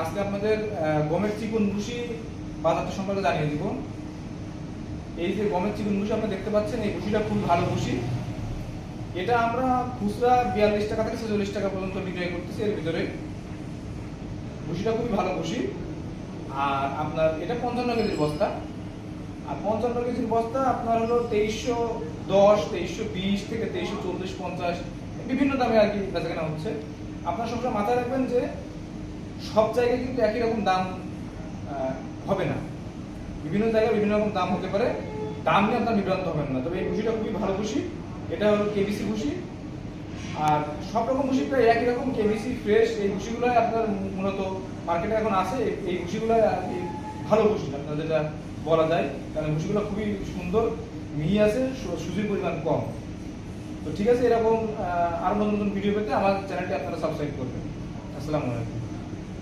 আজকে আপনাদের গমের চিকুন ভুসি বাজারটা সম্পর্কে জানিয়ে দিব। এই যে গমের চিকুন ভুসি আপনারা দেখতে পাচ্ছেন, এই ভুসিটা খুব ভালো ভুসি। এটা আমরা খুচরা বিয়াল্লিশ টাকা থেকে ছেচল্লিশ টাকা পর্যন্ত বিক্রয় করতেছি এর ভিতরে। ভুসিটা খুবই ভালো ভুসি। আর আপনার, এটা পঞ্চান্ন কেজির বস্তা। আর পঞ্চান্ন কেজির বস্তা আপনার হলো তেইশশো দশ, তেইশশো বিশ থেকে তেইশশো চল্লিশ, পঞ্চাশ, বিভিন্ন দামে আর কি বেচাকেনা হচ্ছে। আপনার সবসময় মাথায় রাখবেন যে সব জায়গায় কিন্তু একই রকম দাম হবে না। বিভিন্ন জায়গায় বিভিন্ন রকম দাম হতে পারে। দাম নিয়ে আপনার বিভ্রান্ত হবেন না। তবে এই ভুসিটা খুবই ভালো ভুসি এটা হলো কেবিসি ভুসি আর সব রকম ভুসি প্রায় একই রকম কেবিসি ফ্রেশ এই ভুসিগুলো আপনার মূলত মার্কেটে এখন আছে। এই- এই আর কি ভালো ভুসি আপনার যেটা বলা যায়। কারণ ভুসিগুলো খুবই সুন্দর, মিহি আছে সুজির পরিমাণ কম। ঠিক আছে, এরকম আরও আরও নতুন নতুন ভিডিও পেতে আমার চ্যানেলটি আপনারা সাবস্ক্রাইব করবেন। আসসালামু আলাইকুম।